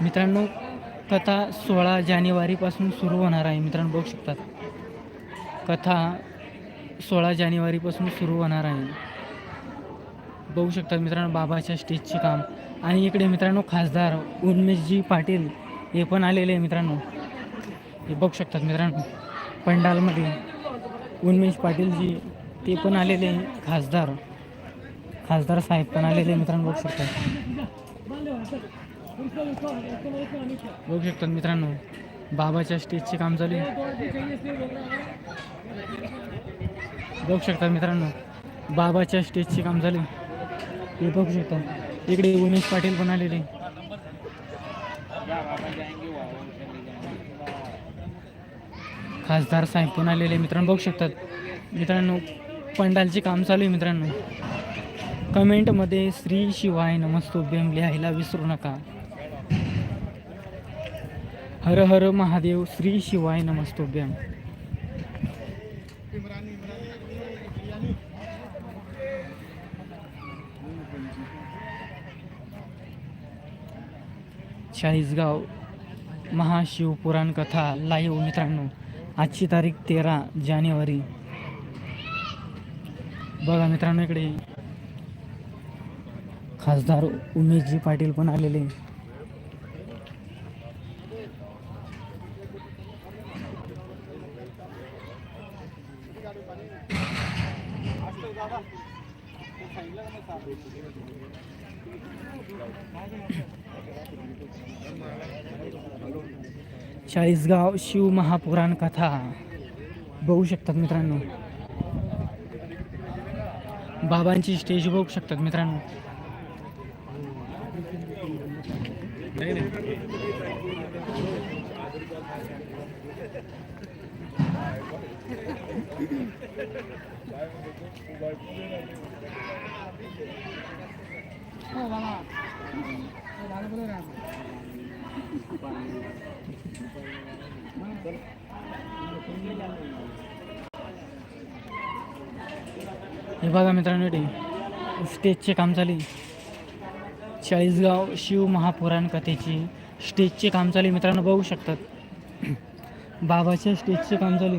मित्रांनो कथा सोळा जानेवारीपासून सुरू होणार आहे. मित्रांनो बघू शकतात कथा सोळा जानेवारीपासून सुरू होणार आहे. बघू शकतात मित्रांनो बाबाच्या स्टेजचे काम. आणि इकडे मित्रांनो खासदार उन्मेशजी पाटील हे पण आलेले आहे मित्रांनो. हे बघू शकतात मित्रांनो पंडालमध्ये. उन्मेश पाटीलजी ते पण आलेले आहे खासदार. खासदार साहेब पण आलेले आहे मित्रांनो बघू शकतात बघू शकतात मित्रांनो. बाबाच्या स्टेजचे काम चालू आहे. बघू शकता मित्रांनो. बाबाच्या स्टेजचे काम झाले हे बघू शकता. इकडे उमेश पाटील पण आलेले. खासदार साहेब पण आलेले मित्रांनो. बघू शकतात. मित्रांनो पंडालचे काम चालू आहे मित्रांनो. कमेंटमध्ये श्री शिवाय नमस्तोभ्यम लिहायला विसरू नका. हर हर महादेव श्री शिवाय नमस्तोभ्यम चाळीसगाव महाशिवपुराण कथा लाईव्ह मित्रांनो आजची तारीख तेरा जानेवारी. बघा मित्रांनो इकडे खासदार उमेशजी पाटील पण आलेले. चाळीसगाव शिव महापुराण कथा. बघू शकतात मित्रांनो. बाबांची स्टेज बघू शकतात मित्रांनो. हे बघा मित्रांनो स्टेजचे काम चालू चाळीसगाव शिव महापुराण कथेची स्टेजचे काम चालू मित्रांनो बघू शकतात. बाबाच्या स्टेजचे काम चालू